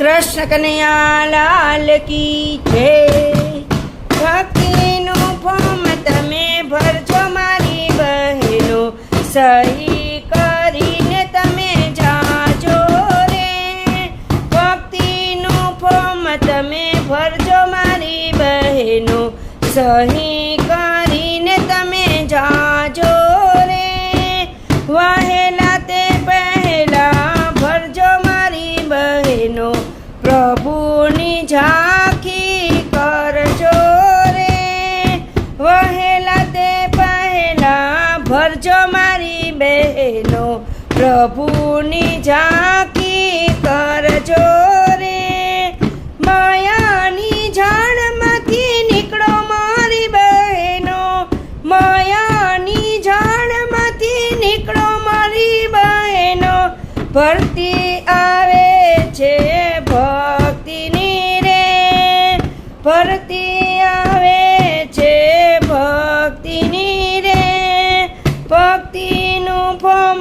કૃષ્ણ કનૈયા લાલ કી છે ભક્તિનું ફોર્મ તમે ભરજો મારી બહેનો. સહી કરીને તમે જાજો રે. ભક્તિનું ફોર્મ તમે ભરજો મારી બહેનો. સહી ભરજો મારી બહેનો, પ્રભુની ઝાંકી કરજો રે. માયાની ઝાડમાંથી નીકળો મારી બહેનો, માયાની ઝાડમાંથી નીકળો મારી બહેનો. ભરતી આવે છે ભક્તિની રે ભરતી આવે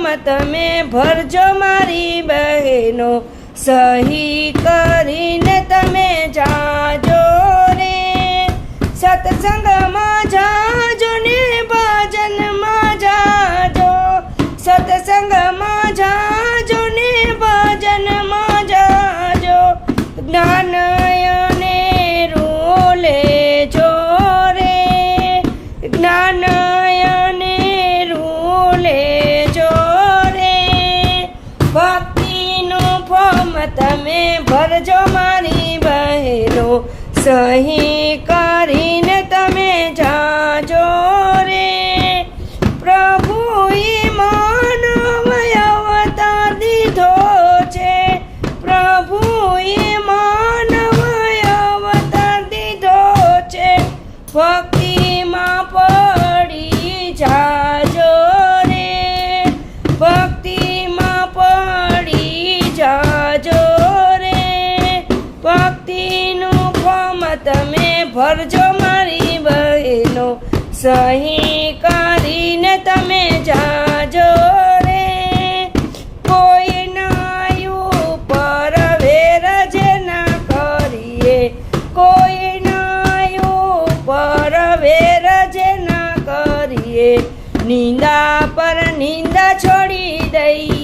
ફોર્મ તમે ભરજો મારી બહેનો. સહી કરીને તમે જાજો રે સત્સંગમાં જાજો ને, ભજનમાં જાજો. સત્સંગમાં જાજો ને, ભજનમાં જાજો. જ્ઞાનયને તમે ભરજો મારી બહેનો સહી તમે ભરજો મારી બહેનો, સહી કરીને તમે જાજો રે. કોઈ નાયું પર વેર જે ના કરીએ, કોઈ નાયું પર વેર જે ના કરીએ, નિંદા પર નિંદા છોડી દઈએ.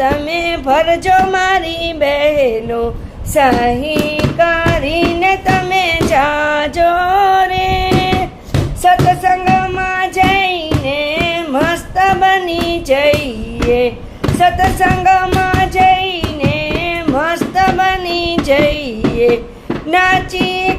તમે ભરજો મારી બહેનો સહી કરીને તમે જાજો રે. સત્સંગમાં જઈને મસ્ત બની જઈએ. સત્સંગમાં જઈને મસ્ત બની જઈએ. નાચી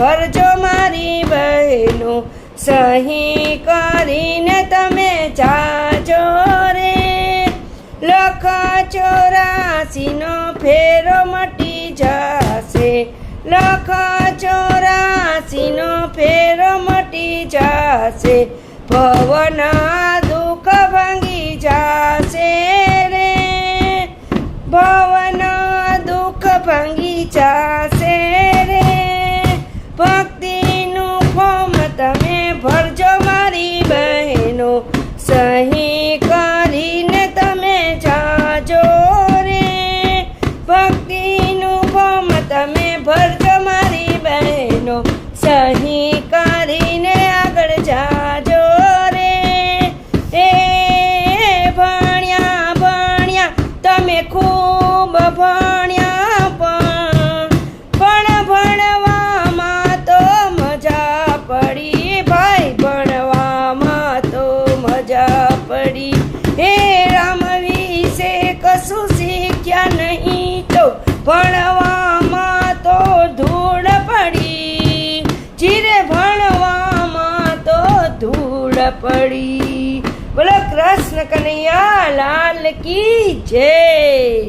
ભરજો મારી બહેનો, સહી કરીને તમે જાજો રે. લખ ચોરાસીનો ફેરો મટી જશે. લખ ચોરાસીનો ફેરો મટી જશે. ભવના દુઃખ ભાંગી જશે રે. ભવના દુઃખ ભાંગી જશે ભણવામાં તો ધૂળ પડી. ચીરે ભણવામાં તો ધૂળ પડી. બોલો કૃષ્ણ કનૈયા, લાલ કી જય.